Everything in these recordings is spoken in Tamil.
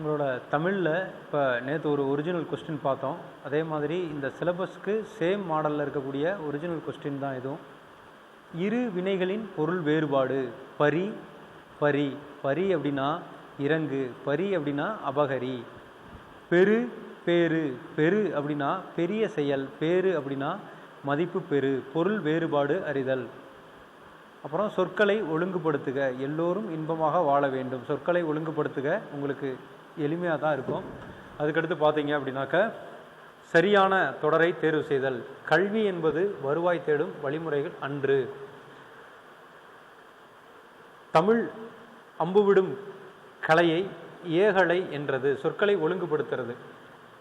உங்களோட தமிழில் இப்போ நேற்று ஒரு ஒரிஜினல் கொஸ்டின் பார்த்தோம். அதே மாதிரி இந்த சிலபஸ்க்கு சேம் மாடலில் இருக்கக்கூடிய ஒரிஜினல் கொஸ்டின் தான் இதுவும். இரு வினைகளின் பொருள் வேறுபாடு பரி பரி. பரி அப்படின்னா இறங்கு பரி அப்படின்னா அபகரி. பெரு பேரு. பெரு அப்படின்னா பெரிய செயல் பேரு அப்படின்னா மதிப்பு பெரு. பொருள் வேறுபாடு அறிதல். அப்புறம் சொற்களை ஒழுங்குபடுத்துக. எல்லோரும் இன்பமாக வாழ வேண்டும். சொற்களை ஒழுங்குபடுத்துக. உங்களுக்கு எளிமையாக தான் இருக்கும். அதுக்கடுத்து பார்த்தீங்க அப்படின்னாக்க சரியான தொடரை தேர்வு செய்தல். கல்வி என்பது வருவாய் தேடும் வழிமுறைகள் அன்று. தமிழ் அம்புவிடும் கலையை ஏகலை என்றது சொற்களை ஒழுங்குபடுத்துறது.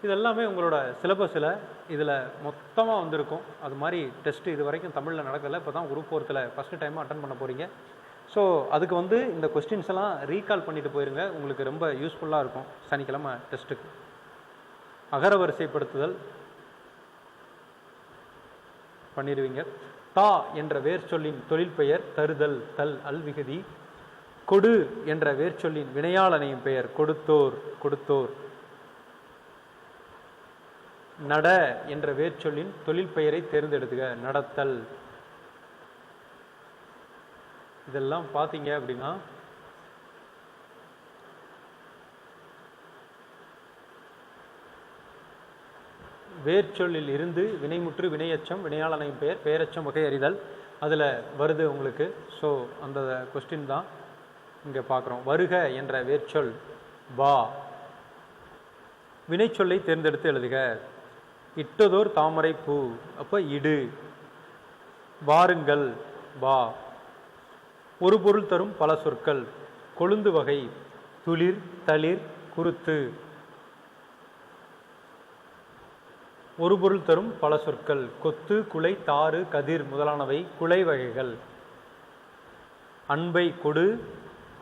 இதெல்லாமே உங்களோட சிலபஸில் இதில் மொத்தமாக வந்திருக்கும். அது மாதிரி டெஸ்ட்டு இது வரைக்கும் தமிழில் நடக்கலை. இப்போ தான் குரூப் ஃபோர்த்தில் ஃபஸ்ட்டு டைமாக அட்டன் பண்ண போகிறீங்க ஸோ அதுக்கு வந்து இந்த கொஸ்டின்ஸ் எல்லாம் ரீகால் பண்ணிட்டு போயிருங்க. உங்களுக்கு ரொம்ப யூஸ்ஃபுல்லாக இருக்கும். சனிக்கிழமை டெஸ்ட்டுக்கு அகர வரிசைப்படுத்துதல் பண்ணிடுவீங்க. தா என்ற வேர் சொல்லின் தொழில் பெயர் தருதல் தல் அல்விகுதி கொடு என்ற வேர் சொல்லின் வினையாளனையும் பெயர் கொடுத்தோர் கொடுத்தோர். நட என்ற வேர் சொல்லின் தொழில் பெயரை தேர்ந்தெடுத்துக. நடத்தல். இதெல்லாம் பார்த்தீங்க அப்படின்னா வேர்ச்சொல்லில் இருந்து வினைமுற்று வினையச்சம் வினையாளனையும் பெயர் பெயரச்சம் வகை அறிதல் அதில் வருது உங்களுக்கு. ஸோ அந்த கொஸ்டின் தான் இங்கே பார்க்குறோம். வருக என்ற வேர்ச்சொல் பா வினைச்சொல்லை தேர்ந்தெடுத்து எழுதுக. இட்டதோர் தாமரை பூ அப்போ இடு. வாருங்கள் வா. ஒரு பொருள் தரும் பல சொற்கள். கொழுந்து வகை துளிர் தளிர் குருத்து. ஒரு பொருள் தரும் பல சொற்கள். கொத்து குலை தாறு கதிர் முதலானவை குலை வகைகள். அன்பை கொடு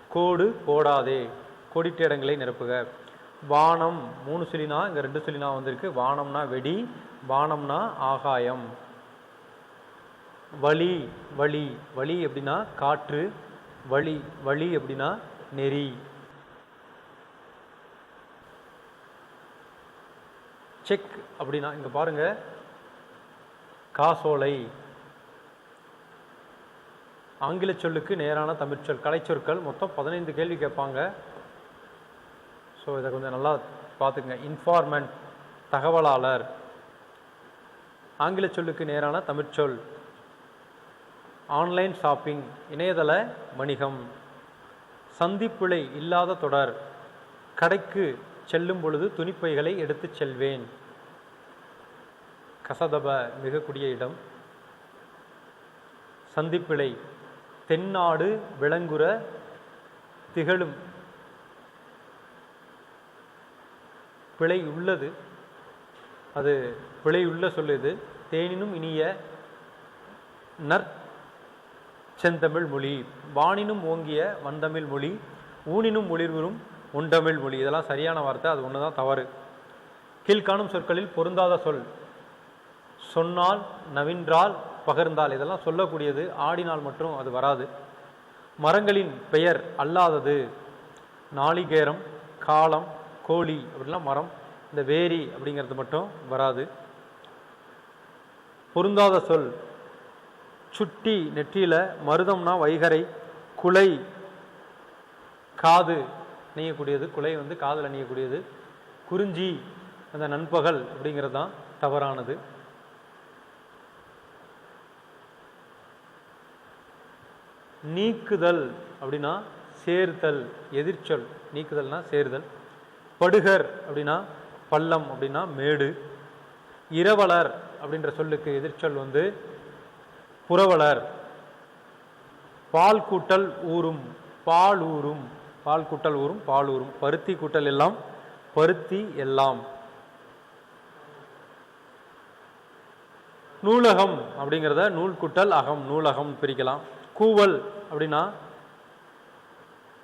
கோடு போடாதே. கோடிட்ட இடங்களை நிரப்புக. வானம் மூணு சொல்லினா இங்கே ரெண்டு சொல்லினா வந்திருக்கு. வானம்னா வெடி வானம்னா ஆகாயம். வழி வழி வழி அப்படின்னா காற்று வழி வழி அப்படின்னா நெறி. செக் அப்படின்னா இங்கே பாருங்க. காசோலை. ஆங்கில சொல்லுக்கு நேரான தமிழ்ச்சொல் கலைச்சொற்கள் மொத்தம் பதினைந்து கேள்வி கேட்பாங்க. ஸோ இதை கொஞ்சம் நல்லா பார்த்துக்குங்க. இன்ஃபார்மெண்ட் தகவலாளர். ஆங்கில சொல்லுக்கு நேரான தமிழ்ச்சொல் ஆன்லைன் ஷாப்பிங் இணையதள வணிகம் சந்திப்பிழை இல்லாத தொடர் கடைக்கு செல்லும் பொழுது துணிப்பைகளை எடுத்துச் செல்வேன். கசதப மிகக்கூடிய இடம். சந்திப்பிழை தென்னாடு விளங்குற திகழும் பிழை உள்ளது. அது பிழை உள்ள சொல்லுது தேனினும் இனிய நற் செந்தமிழ் மொழி வானினும் ஓங்கிய வந்தமிழ் மொழி ஊனினும் ஒளிர்வரும் உண்டமிழ் மொழி. இதெல்லாம் சரியான வார்த்தை அது ஒன்று தான் தவறு. கீழ்காணும் சொற்களில் பொருந்தாத சொல் சொன்னால் நவின்றால் பகர்ந்தால். இதெல்லாம் சொல்லக்கூடியது ஆடினால் மட்டும் அது வராது. மரங்களின் பெயர் அல்லாதது நாளிகேரம் காலம் கோழி அப்படிலாம் மரம் இந்த வேரி அப்படிங்கிறது மட்டும் வராது. பொருந்தாத சொல் சுட்டி நெற்றியில் மருதம்னா வைகரை குலை காது அணியக்கூடியது குலை வந்து காதில் அணியக்கூடியது குறிஞ்சி அந்த நண்பகல் அப்படிங்கிறது தான் தவறானது. நீக்குதல் அப்படின்னா சேர்த்தல் எதிர்ச்சொல். நீக்குதல்னா சேர்தல். படுகர் அப்படின்னா பள்ளம் அப்படின்னா மேடு. இரவலர் அப்படின்ற சொல்லுக்கு எதிர்ச்சொல் வந்து புரவலர். பால் கூட்டல் ஊறும் பால் ஊறும் பால் கூட்டல் ஊறும் பால் ஊறும் பருத்தி கூட்டல் எல்லாம் பருத்தி எல்லாம். நூலகம் அப்படிங்கிறத நூல் கூட்டல் அகம் நூலகம் பிரிக்கலாம். கூவல் அப்படின்னா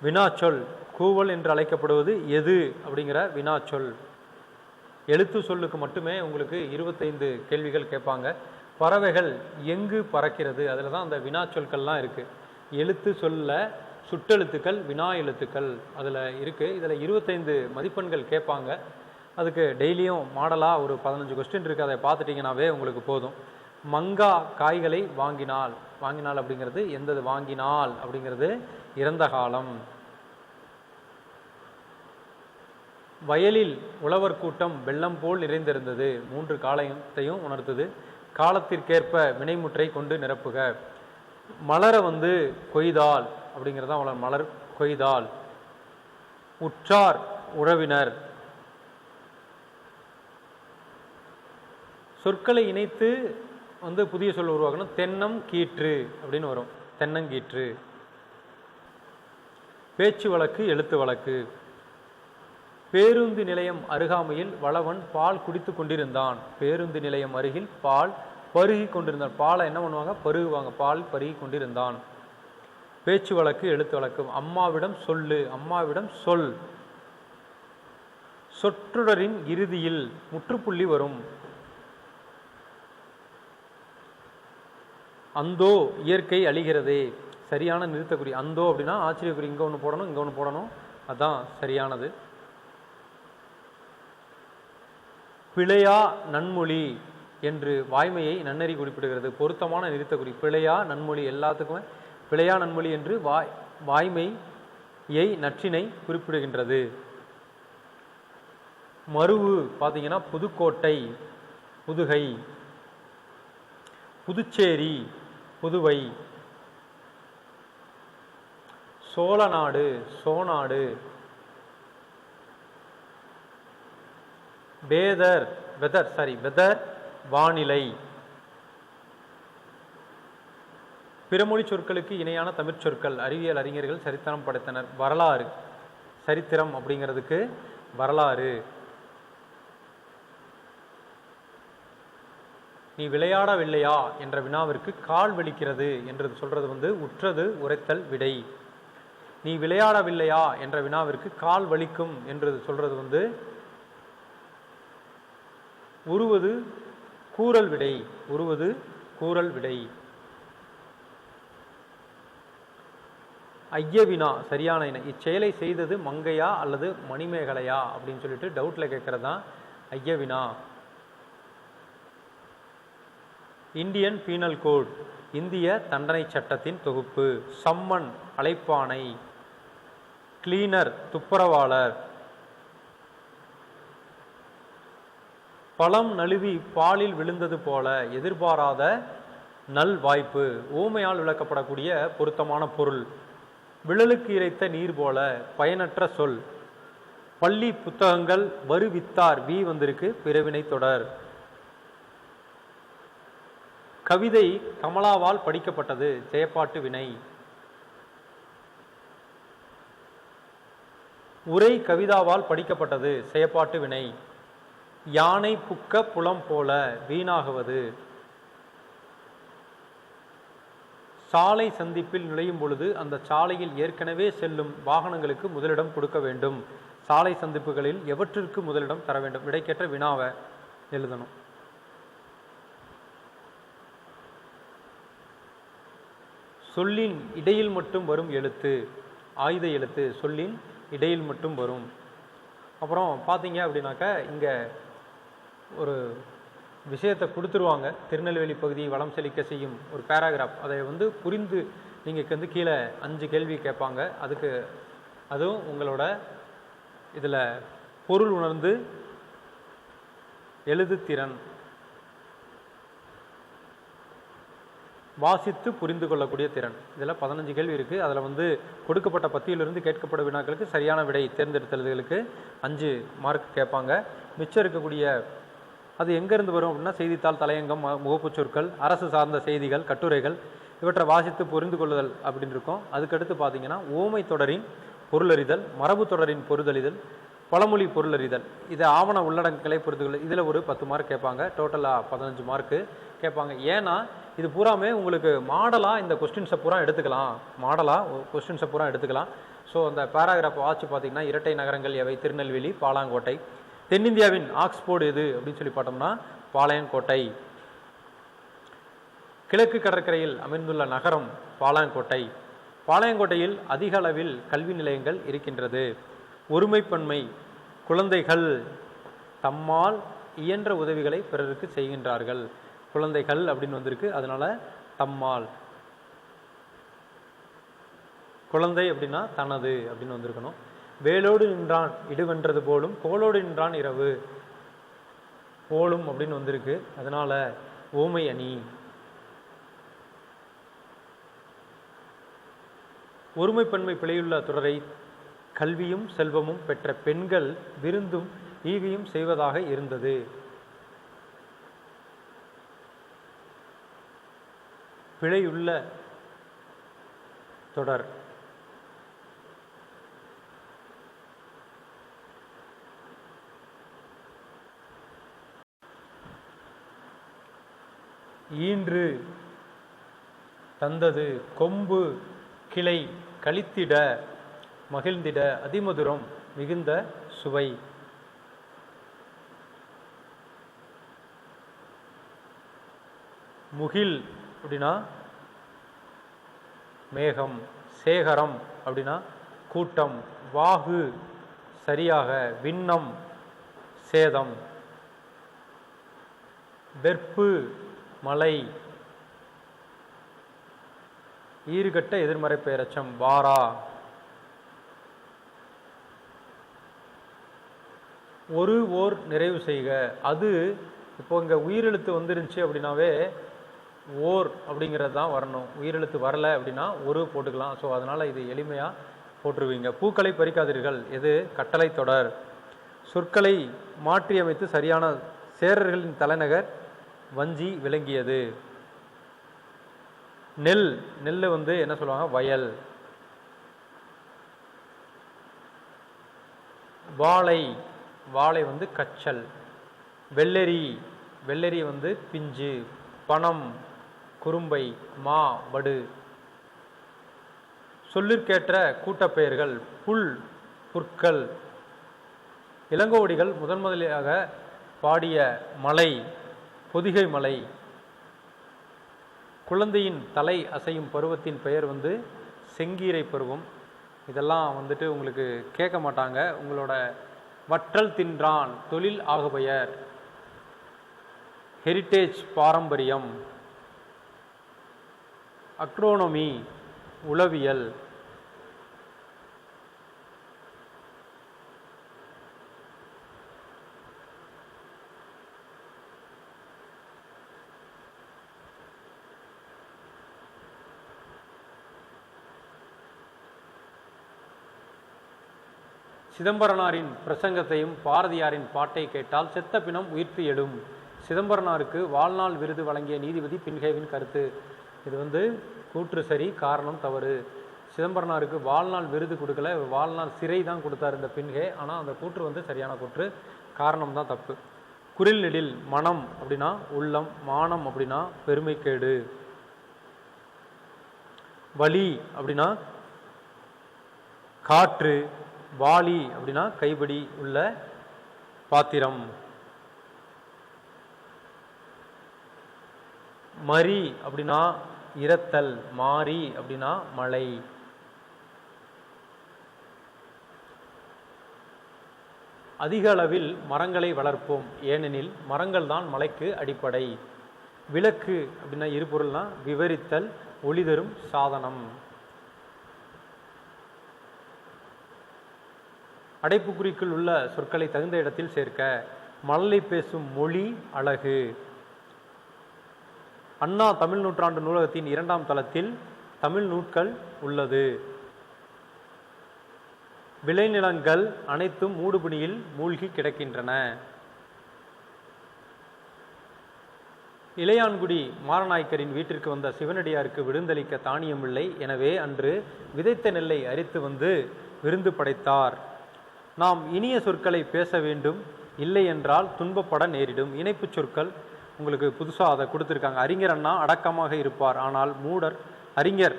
வினாச்சொல். கூவல் என்று அழைக்கப்படுவது எது அப்படிங்கிற வினாச்சொல். எழுத்து சொல்லுக்கு மட்டுமே உங்களுக்கு இருபத்தைந்து கேள்விகள் கேட்பாங்க. பறவைகள் எங்கு பறக்கிறது? அதில் தான் அந்த வினாச்சொற்கள்லாம் இருக்குது எழுத்து சொல்ல சுட்டெழுத்துக்கள் வினா எழுத்துக்கள் அதில் இருக்குது இதில் இருபத்தைந்து மதிப்பெண்கள் கேட்பாங்க. அதுக்கு டெய்லியும் மாடலாக ஒரு பதினஞ்சு கொஸ்டின் இருக்குது அதை பார்த்துட்டிங்கனாவே உங்களுக்கு போதும். மங்கா காய்களை வாங்கினால். வாங்கினால் அப்படிங்கிறது எந்தது? வாங்கினால் அப்படிங்கிறது இறந்த காலம். வயலில் உழவர் கூட்டம் வெள்ளம் போல் நிறைந்திருந்தது. மூன்று காலத்தையும் உணர்த்தது. காலத்திற்கேற்ப வினைமுற்றை கொண்டு நிரப்புக. மலரை வந்து கொய்தால் அப்படிங்கிறதா மலர் மலர் கொய்தால் உற்றார் உறவினர். சொற்களை இணைத்து வந்து புதிய சொல் உருவாக்கணும். தென்னம் கீற்று அப்படின்னு வரும். தென்னங்கீற்று. பேச்சு வழக்கு எழுத்து வழக்கு. பேருந்து நிலையம் அருகாமையில் வளவன் பால் குடித்து கொண்டிருந்தான். பேருந்து நிலையம் அருகில் பால் பருகி கொண்டிருந்தான். பாலை என்ன பண்ணுவாங்க? பருகுவாங்க. பால் பருகி கொண்டிருந்தான். பேச்சு வழக்கு எழுத்து வழக்கு. அம்மாவிடம் சொல்லு அம்மாவிடம் சொல். சொற்றொடரின் இறுதியில் முற்றுப்புள்ளி வரும். அந்தோ இயற்கை அழிகிறதே. சரியான நிறுத்தக்குறி. அந்தோ அப்படின்னா ஆச்சரியக்குறி. இங்கே ஒன்று போடணும் இங்கே ஒன்று போடணும். அதான் சரியானது. பிழையா நன்மொழி என்று வாய்மையை நன்னறி குறிப்பிடுகிறது. பொருத்தமான நிறுத்தக்குறி. பிழையா நன்மொழி எல்லாத்துக்குமே பிழையா நன்மொழி என்று வாய் வாய்மையை நற்றினை குறிப்பிடுகின்றது. மருவு பார்த்தீங்கன்னா Pudukkottai Pudugai Puducherry Puduvai Cholanadu சோநாடு weather weather sorry weather வானிலை. பிறமொழி சொற்களுக்கு இணையான தமிழ்ச் சொற்கள் அறிவியல் அறிஞர்கள் சரித்திரம் படைத்தனர். வரலாறு சரித்திரம் அப்படிங்கிறதுக்கு வரலாறு. நீ விளையாடவில்லையா என்ற வினாவிற்கு கால் வலிக்கிறது என்று சொல்றது வந்து உற்றது உரைத்தல் விடை. நீ விளையாடவில்லையா என்ற வினாவிற்கு கால் வலிக்கும் என்று சொல்றது வந்து உருவது கூறல் விடை. உருவது கூறல் விடை. ஐயவினா சரியான இன இச்செயலை செய்தது மங்கையா அல்லது மணிமேகலையா அப்படின்னு சொல்லிட்டு டவுட்டில் கேட்குறது தான் ஐயவினா. இந்தியன் பீனல் கோட் இந்திய தண்டனை சட்டத்தின் தொகுப்பு. சம்மன் அழைப்பானை. கிளீனர் துப்புரவாளர். பழம் நழுவி பாலில் விழுந்தது போல எதிர்பாராத நல் வாய்ப்பு ஊமையால் விளக்கப்படக்கூடிய பொருத்தமான பொருள். விழலுக்கு இறைத்த நீர் போல பயனற்ற சொல். பள்ளி புத்தகங்கள் வருவித்தார் வி வந்திருக்கு பிறவினை தொடர். கவிதை கமலாவால் படிக்கப்பட்டது ஜெயப்பாட்டு வினை. உரை கவிதாவால் படிக்கப்பட்டது செயப்பாட்டு வினை. யானை புக்க புலம் போல வீணாகுவது. சாலை சந்திப்பில் நுழையும் பொழுது அந்த சாலையில் ஏற்கனவே செல்லும் வாகனங்களுக்கு முதலிடம் கொடுக்க வேண்டும். சாலை சந்திப்புகளில் எவற்றிற்கு முதலிடம் தர வேண்டும்? விடைக்கேற்ற வினாவை எழுதணும். சொல்லின் இடையில் மட்டும் வரும் எழுத்து ஆயுத எழுத்து சொல்லின் இடையில் மட்டும் வரும். அப்புறம் பார்த்தீங்க அப்படின்னாக்கா இங்கே ஒரு விஷயத்தை கொடுத்துருவாங்க. திருநெல்வேலி பகுதியை வளம் செழிக்க செய்யும் ஒரு பேராகிராஃப் அதை வந்து புரிந்து நீங்கள் வந்து கீழே அஞ்சு கேள்வி கேட்பாங்க. அதுக்கு அதுவும் உங்களோட இதில் பொருள் உணர்ந்து எழுதுத்திறன் வாசித்து புரிந்து கொள்ளக்கூடிய திறன். இதில் பதினஞ்சு கேள்வி இருக்குது அதில் வந்து கொடுக்கப்பட்ட பத்தியிலிருந்து கேட்கப்பட்ட வினாக்களுக்கு சரியான விடை தேர்ந்தெடுத்தல்களுக்கு அஞ்சு மார்க் கேட்பாங்க. மிச்சம் இருக்கக்கூடிய அது எங்கேருந்து வரும் அப்படின்னா செய்தித்தாள் தலையங்கம் மு- முகப்புச் சொற்கள் அரசு சார்ந்த செய்திகள் கட்டுரைகள் இவற்றை வாசித்து புரிந்து கொள்ளுதல் அப்படின்னு இருக்கும். அதுக்கடுத்து பார்த்தீங்கன்னா ஓமை தொடரின் பொருளறிதல் மரபு தொடரின் பொருதறிதல் பழமொழி பொருளறிதல். இது ஆவண உள்ளடக்கங்களை புரிந்து கொள்ள இதில் ஒரு பத்து மார்க் கேட்பாங்க. டோட்டலாக பதினஞ்சு மார்க்கு கேட்பாங்க. ஏன்னா இது பூராமே உங்களுக்கு மாடலாக இந்த கொஸ்டின்ஸை பூரா எடுத்துக்கலாம். மாடலாக கொஸ்டின்ஸை பூரா எடுத்துக்கலாம். ஸோ அந்த பேராகிராஃப் வாட்சி பார்த்தீங்கன்னா இரட்டை நகரங்கள் எவை? திருநெல்வேலி பாலாங்கோட்டை. தென்னிந்தியாவின் ஆக்ஸ்போர்டு எது அப்படின்னு சொல்லி பார்த்தோம்னா பாளையங்கோட்டை. கிழக்கு கடற்கரையில் அமைந்துள்ள நகரம் பாளையங்கோட்டை. பாளையங்கோட்டையில் அதிக அளவில் கல்வி நிலையங்கள் இருக்கின்றது. ஒருமைப்பன்மை குழந்தைகள் தம்மால் இயன்ற உதவிகளை பிறருக்கு செய்கின்றார்கள். குழந்தைகள் அப்படின்னு வந்திருக்கு அதனால தம்மால். குழந்தை அப்படின்னா தனது அப்படின்னு வந்திருக்கணும். வேலோடு நின்றான் இடுவென்றது போலும் கோலோடு நின்றான் இரவு. போலும் அப்படின்னு வந்திருக்கு. அதனால ஓமை அணி. ஒருமைப்பன்மை பிழையுள்ள தொடரை கல்வியும் செல்வமும் பெற்ற பெண்கள் விருந்தும் ஈகையும் செய்வதாக இருந்தது. பிழையுள்ள தொடர். ஈன்று தந்தது கொம்பு கிளை கழித்திட மகிழ்ந்திட அதிமதுரம் மிகுந்த சுவை. முகில் அப்படின்னா மேகம் சேகரம் அப்படின்னா கூட்டம் வாகு சரியாக விண்ணம் சேதம். வெற்பு மலை. ஈறுகட்ட எதிர்மறை பெயரச்சம் வாரா. ஒரு ஓர் நிறைவு செய்க. அது இப்போ இங்கே உயிரெழுத்து வந்துருந்துச்சு அப்படின்னாவே ஓர் அப்படிங்கிறது தான் வரணும். உயிரெழுத்து வரலை அப்படின்னா ஒரு போட்டுக்கலாம். ஸோ அதனால் இது எளிமையாக போட்டுருவீங்க பூக்களை பறிக்காதீர்கள். எது? கட்டளை தொடர். சொற்களை மாற்றியமைத்து சரியான சேரர்களின் தலைநகர் வஞ்சி விளங்கியது. நெல் நெல் வந்து என்ன சொல்லுவாங்க? வயல். வாழை வாழை வந்து கச்சல். வெள்ளரி வெள்ளரி வந்து பிஞ்சு. பணம் குறும்பை மா வடு. சொல்லிற்கேற்ற கூட்டப்பெயர்கள் புல் புற்கள். இளங்கோடிகள் முதன் முதலியாக பாடிய மலை. பொதிகை மலை. குழந்தையின் தலை அசையும் பருவத்தின் பெயர் வந்து செங்கீரை பருவம். இதெல்லாம் வந்துட்டு உங்களுக்கு கேட்க மாட்டாங்க. உங்களோட வற்றல் தின்றான் தொழில் ஆகுபெயர். ஹெரிட்டேஜ் பாரம்பரியம். அக்ரோனமி உளவியல். சிதம்பரனாரின் பிரசங்கத்தையும் பாரதியாரின் பாட்டை கேட்டால் செத்த பிணம் உயிர்த்து எழும். சிதம்பரனாருக்கு வாழ்நாள் விருது வழங்கிய நீதிபதி பின்ஹேவின் கருத்து. இது வந்து கூற்று சரி காரணம் தவறு. சிதம்பரனாருக்கு வாழ்நாள் விருது கொடுக்கல வாழ்நாள் சிறை தான் கொடுத்தார் இந்த பின்கே ஆனால் அந்த கூற்று வந்து சரியான கூற்று காரணம் தான் தப்பு. குரில் நெடில் மனம் அப்படின்னா உள்ளம் மானம் அப்படின்னா பெருமைக்கேடு. வலி அப்படின்னா காற்று வாளி அப்படின்னா கைபடி உள்ள பாத்திரம். மரி அப்படின்னா இரத்தல் மாரி அப்படின்னா மலை அதிக அளவில் மரங்களை வளர்ப்போம் ஏனெனில் மரங்கள் தான் மலைக்கு அடிப்படை. விளக்கு அப்படின்னா இருபொருள்னா விவரித்தல் ஒளி தரும் சாதனம். அடைப்புக்குறிக்குள் உள்ள சொற்களை தகுந்த இடத்தில் சேர்க்க மழலை பேசும் மொழி அழகு. அண்ணா தமிழ் நூற்றாண்டு நூலகத்தின் இரண்டாம் தளத்தில் தமிழ் நூட்கள் உள்ளது. விளைநிலங்கள் அனைத்தும் மூடுபனியில் மூழ்கி கிடக்கின்றன. இளையான்குடி மாரநாயக்கரின் வீட்டிற்கு வந்த சிவனடியாருக்கு விருந்தளிக்க தானியமில்லை. எனவே அன்று விதைத்த நெல்லை அரித்து வந்து விருந்து படைத்தார். நாம் இனிய சொற்களை பேச வேண்டும். இல்லை என்றால் துன்பப்பட நேரிடும். இணைப்புச் சொற்கள் உங்களுக்கு புதுசாக அதை கொடுத்துருக்காங்க. அறிஞர் அண்ணா அடக்கமாக இருப்பார் ஆனால் மூடர் அறிஞர்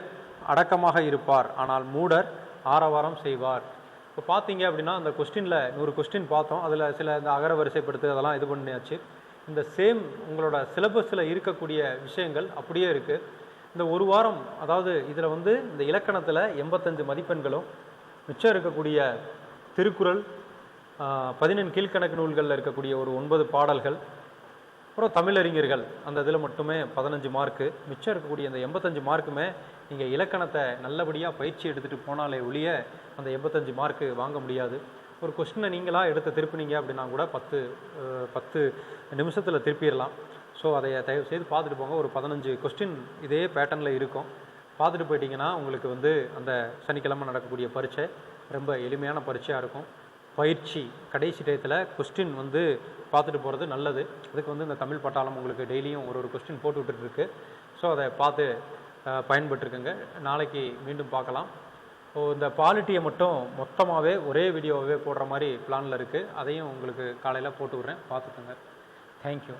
அடக்கமாக இருப்பார் ஆனால் மூடர் ஆரவாரம் செய்வார். இப்போ பார்த்தீங்க அப்படின்னா அந்த கொஸ்டினில் நூறு கொஸ்டின் பார்த்தோம். அதில் சில இந்த அகர வரிசைப்படுத்து அதெல்லாம் இது பண்ணியாச்சு. இந்த சேம் உங்களோட சிலபஸில் இருக்கக்கூடிய விஷயங்கள் அப்படியே இருக்குது இந்த ஒரு வாரம் அதாவது இதில் வந்து இந்த இலக்கணத்தில் எண்பத்தஞ்சு மதிப்பெண்களும் மிச்சம் இருக்கக்கூடிய திருக்குறள் பதினெண் கீழ்க்கணக்கு நூல்களில் இருக்கக்கூடிய ஒரு ஒன்பது பாடல்கள் அப்புறம் தமிழறிஞர்கள் அந்த இதில் மட்டுமே பதினஞ்சு மார்க்கு மிச்சம் இருக்கக்கூடிய அந்த எண்பத்தஞ்சு மார்க்குமே நீங்கள் இலக்கணத்தை நல்லபடியாக பயிற்சி எடுத்துகிட்டு போனாலே ஒழிய அந்த எண்பத்தஞ்சு மார்க்கு வாங்க முடியாது. ஒரு கொஸ்டினை நீங்களாக எடுத்து திருப்பினீங்க அப்படின்னா கூட பத்து பத்து நிமிஷத்தில் திருப்பிடலாம். ஸோ அதை தயவு செய்து பார்த்துட்டு போங்க. ஒரு பதினஞ்சு கொஸ்டின் இதே பேட்டர்னில் இருக்கும். பார்த்துட்டு போயிட்டீங்கன்னா உங்களுக்கு வந்து அந்த சனிக்கிழமை நடக்கக்கூடிய பரீட்சை ரொம்ப எளிமையான பரீட்சையாக இருக்கும். பயிற்சி கடைசி டயத்தில் கொஸ்டின் வந்து பார்த்துட்டு போகிறது நல்லது. அதுக்கு வந்து இந்த தமிழ் பட்டாளம் உங்களுக்கு டெய்லியும் ஒரு ஒரு கொஸ்டின் போட்டு விட்டுருக்கு ஸோ அதை பார்த்து பயன்பட்டுருக்குங்க பயன்பெற்றுக்குங்க. நாளைக்கு மீண்டும் பார்க்கலாம். ஸோ இந்த பாலிட்டியை மட்டும் மொத்தமாகவே ஒரே வீடியோவாகவே போடுற மாதிரி பிளானில் இருக்குது அதையும் உங்களுக்கு காலையில் போட்டு விட்றேன். பார்த்துக்கோங்க. தேங்க்யூ